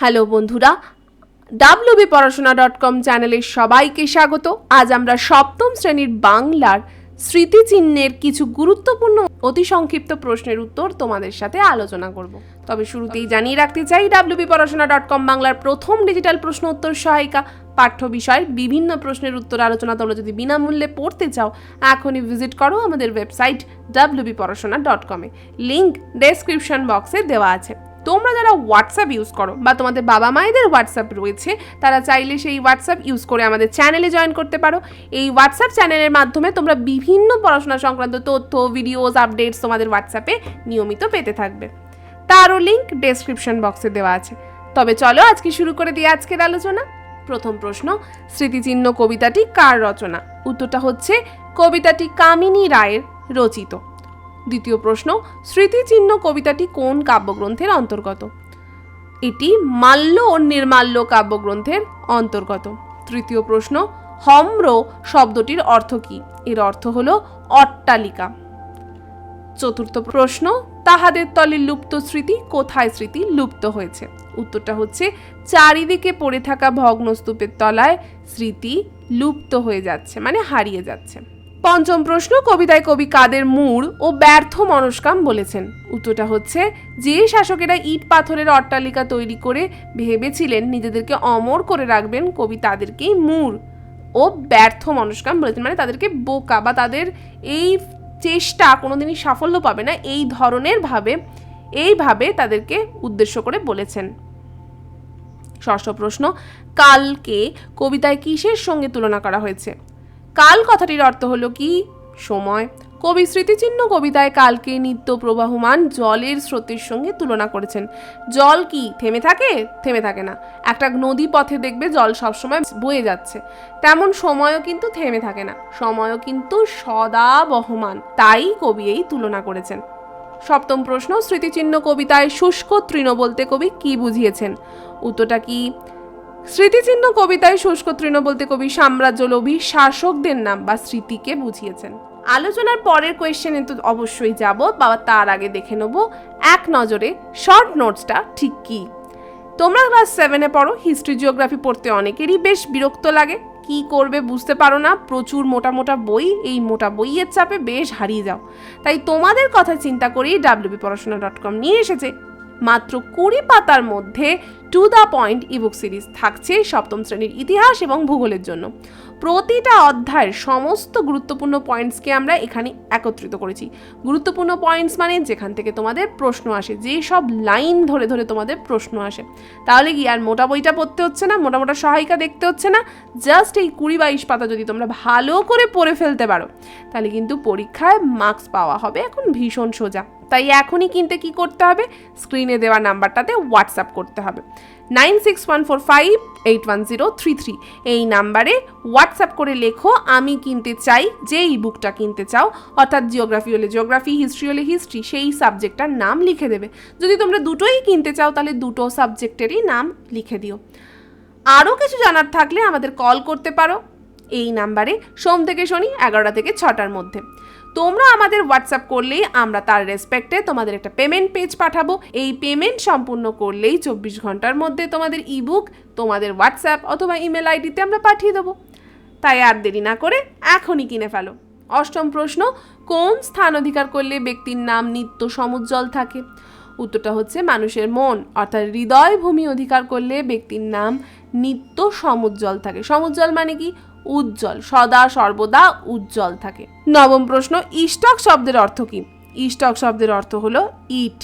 Hello বন্ধুরা, WB Porashona dot com চ্যানেলের সবাইকে স্বাগত। আজ আমরা সপ্তম শ্রেণির বাংলার স্মৃতিচিহ্নের কিছু গুরুত্বপূর্ণ অতি সংক্ষিপ্ত প্রশ্নের উত্তর তোমাদের সাথে আলোচনা করব। তবে শুরুতেই জানিয়ে রাখতে চাই, ডাব্লিউবি পড়াশোনা ডট কম বাংলার প্রথম ডিজিটাল প্রশ্ন উত্তর সহায়িকা, পাঠ্য বিষয় বিভিন্ন প্রশ্নের উত্তর আলোচনা তোমরা যদি বিনামূল্যে পড়তে চাও, এখনই ভিজিট করো আমাদের website W B Porashona dot কমে। লিঙ্ক ডেসক্রিপশন বক্সে দেওয়া আছে। তোমরা যারা হোয়াটসঅ্যাপ ইউজ করো বা তোমাদের বাবা মায়েদের হোয়াটসঅ্যাপ রয়েছে, তারা চাইলে সেই হোয়াটসঅ্যাপ ইউজ করে আমাদের চ্যানেলে জয়েন করতে পারো। এই হোয়াটসঅ্যাপ চ্যানেলের মাধ্যমে তোমরা বিভিন্ন পড়াশোনা সংক্রান্ত তথ্য ভিডিওস আপডেটস তোমাদের হোয়াটসঅ্যাপে নিয়মিত পেতে থাকবে। তারও লিঙ্ক ডেসক্রিপশন বক্সে দেওয়া আছে। তবে চলো আজকে শুরু করে দিই আজকের আলোচনা। প্রথম প্রশ্ন, স্মৃতিচিহ্ন কবিতাটি কার রচনা? উত্তরটা হচ্ছে কবিতাটি কামিনী রায়ের রচিত। দ্বিতীয় প্রশ্ন, স্মৃতিচিহ্ন কবিতাটি কোন কাব্যগ্রন্থের অন্তর্গত? এটি মাল্য ও নির্মাল্য কাব্যগ্রন্থের অন্তর্গত। তৃতীয় প্রশ্ন, হম্র শব্দটির অর্থ কী? এর অর্থ হল অট্টালিকা। চতুর্থ প্রশ্ন, তাহাদের তলে লুপ্ত স্মৃতি, কোথায় স্মৃতি লুপ্ত হয়েছে? উত্তরটা হচ্ছে, চারিদিকে পড়ে থাকা ভগ্নস্তূপের তলায় স্মৃতি লুপ্ত হয়ে যাচ্ছে মানে হারিয়ে যাচ্ছে। পঞ্চম প্রশ্ন, কবিতায় কবি কাদের মূর ও ব্যর্থ মনস্কাম বলেছেন। উত্তরটা হচ্ছে, যে শাসকেরা ইট পাথরের অট্টালিকা তৈরি করে ভেবেছিলেন নিজেদেরকে অমর করে রাখবেন, কবি তাদেরকেই মূর ও ব্যর্থ মনস্কাম বলেছেন। মানে তাদেরকে বোকা বা তাদের এই চেষ্টা কোনোদিনই সাফল্য পাবে না, এই ধরনের ভাবে এইভাবে তাদেরকে উদ্দেশ্য করে বলেছেন। ষষ্ঠ প্রশ্ন, কালকে কবিতায় কিসের সঙ্গে তুলনা করা হয়েছে? কাল কথাটির অর্থ হলো কি? সময়। কবি স্মৃতিচিহ্ন কবিতায় কালকে নিত্য প্রবাহমান জলের স্রোতের সঙ্গে তুলনা করেছেন। জল কি, থেমে থাকে? থেমে থাকে না। একটা নদী পথে দেখবে জল সবসময় বয়ে যাচ্ছে। তেমন সময়ও কিন্তু থেমে থাকে না। সময়ও কিন্তু সদা বহমান। তাই কবি এই তুলনা করেছেন। সপ্তম প্রশ্ন, স্মৃতিচিহ্ন কবিতায় শুষ্ক তৃণ বলতে কবি কি বুঝিয়েছেন? উত্তরটা কি? স্মৃতিচিহ্ন কবিতায় শুষ্ক তৃণ বলতে কবি সাম্রাজ্যলোভী শাসকদের নাম বা স্মৃতিকে বুঝিয়েছেন। আলোচনার পরের কোয়েশ্চেনে তো অবশ্যই যাব বা তার আগে দেখে নেব এক নজরে শর্ট নোটসটা ঠিক কী। তোমরা ক্লাস সেভেনে পড়ো হিস্ট্রি জিওগ্রাফি পড়তে অনেকেরই বেশ বিরক্ত লাগে। কি করবে বুঝতে পারো না, প্রচুর মোটা মোটা বই, এই মোটা বইয়ের চাপে বেশ হারিয়ে যাও। তাই তোমাদের কথা চিন্তা করেই ডাব্লিউবি পড়াশোনা ডট কম নিয়ে এসেছে। মাত্র কুড়ি পাতার মধ্যে to the point ebook series থাকছে সপ্তম শ্রেণির ইতিহাস এবং ভূগোলের জন্য। প্রতিটা অধ্যায়ের সমস্ত গুরুত্বপূর্ণ পয়েন্টসকে আমরা এখানে একত্রিত করেছি। গুরুত্বপূর্ণ পয়েন্টস মানে যেখান থেকে তোমাদের প্রশ্ন আসে, যে সব লাইন ধরে ধরে তোমাদের প্রশ্ন আসে। তাহলে কি আর মোটা বইটা পড়তে হচ্ছে না, মোটা মোটা সহায়িকা দেখতে হচ্ছে না? জাস্ট এই কুড়ি বাইশ পাতা যদি তোমরা ভালো করে পড়ে ফেলতে পারো, তাহলে কিন্তু পরীক্ষায় মার্কস পাওয়া হবে এখন ভীষণ সোজা। তাই এখনই কিনতে কি করতে হবে? স্ক্রিনে দেওয়া নাম্বারটাতে হোয়াটসঅ্যাপ করতে হবে। Nine six one four five eight one zero three three. এই নাম্বারে হোয়াটসঅ্যাপ করে লেখো, আমি কিনতে চাই যে এই বুকটা কিনতে চাও, অর্থাৎ জিওগ্রাফি হলে জিওগ্রাফি, হিস্ট্রি হলে হিস্ট্রি, সেই সাবজেক্টটার নাম লিখে দেবে। যদি তোমরা দুটোই কিনতে চাও, তাহলে দুটো সাবজেক্টেরই নাম লিখে দিও। আরও কিছু জানার থাকলে আমাদের কল করতে পারো। এই নাম্বারে সোম থেকে শনি এগারোটা থেকে ছটার মধ্যে। তোমরা আমাদের হোয়াটসঅ্যাপ করলেই আমরা তার রেসপেক্টে তোমাদের একটা পেমেন্ট পেজ পাঠাবো। এই পেমেন্ট সম্পূর্ণ করলেই চব্বিশ ঘণ্টার মধ্যে তোমাদের ইবুক তোমাদের হোয়াটসঅ্যাপ অথবা ইমেল আইডিতে আমরা পাঠিয়ে দেবো। তাই আর দেরি না করে এখনই কিনে ফেলো। অষ্টম প্রশ্ন, কোন স্থান অধিকার করলে ব্যক্তির নাম নিত্য সমুজ্জ্বল থাকে? উত্তরটা হচ্ছে মানুষের মন, অর্থাৎ হৃদয় ভূমি অধিকার করলে ব্যক্তির নাম নিত্য সমুজ্জ্বল থাকে। সমুজ্জ্বল মানে কি? উজ্জ্বল, সদা সর্বদা উজ্জ্বল থাকে। নবম প্রশ্ন ইস্টক শব্দের অর্থ কি? ইস্টক শব্দের অর্থ হলো ইট,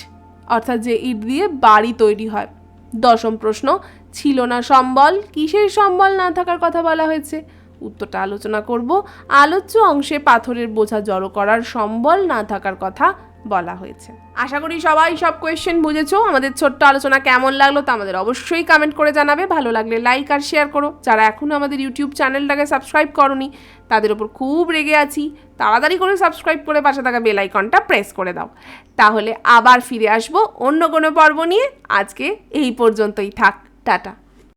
অর্থাৎ যে ইট দিয়ে বাড়ি তৈরি হয়। দশম প্রশ্ন, ছিল না সম্বল? কিসের সম্বল? না থাকার কথা বলা হয়েছে। উত্তরটা আলোচনা করব। আলোচ্য অংশে পাথরের বোঝা জড়ো করার সম্বল না থাকার কথা বলা হয়েছে। আশা করি সবাই সব কোয়েশ্চেন বুঝেছ। আমাদের ছোট্ট আলোচনা কেমন লাগল তা আমাদের অবশ্যই কমেন্ট করে জানাবে। ভালো লাগলে লাইক আর শেয়ার করো। যারা এখনও আমাদের ইউটিউব চ্যানেলটাকে সাবস্ক্রাইব করনি, তাদের ওপর খুব রেগে আছি। তাড়াতাড়ি করে সাবস্ক্রাইব করে পাশে থাকা বেল আইকনটা প্রেস করে দাও। তাহলে আবার ফিরে আসব অন্য কোনো পর্ব নিয়ে। আজকে এই পর্যন্তই থাক। টাটা।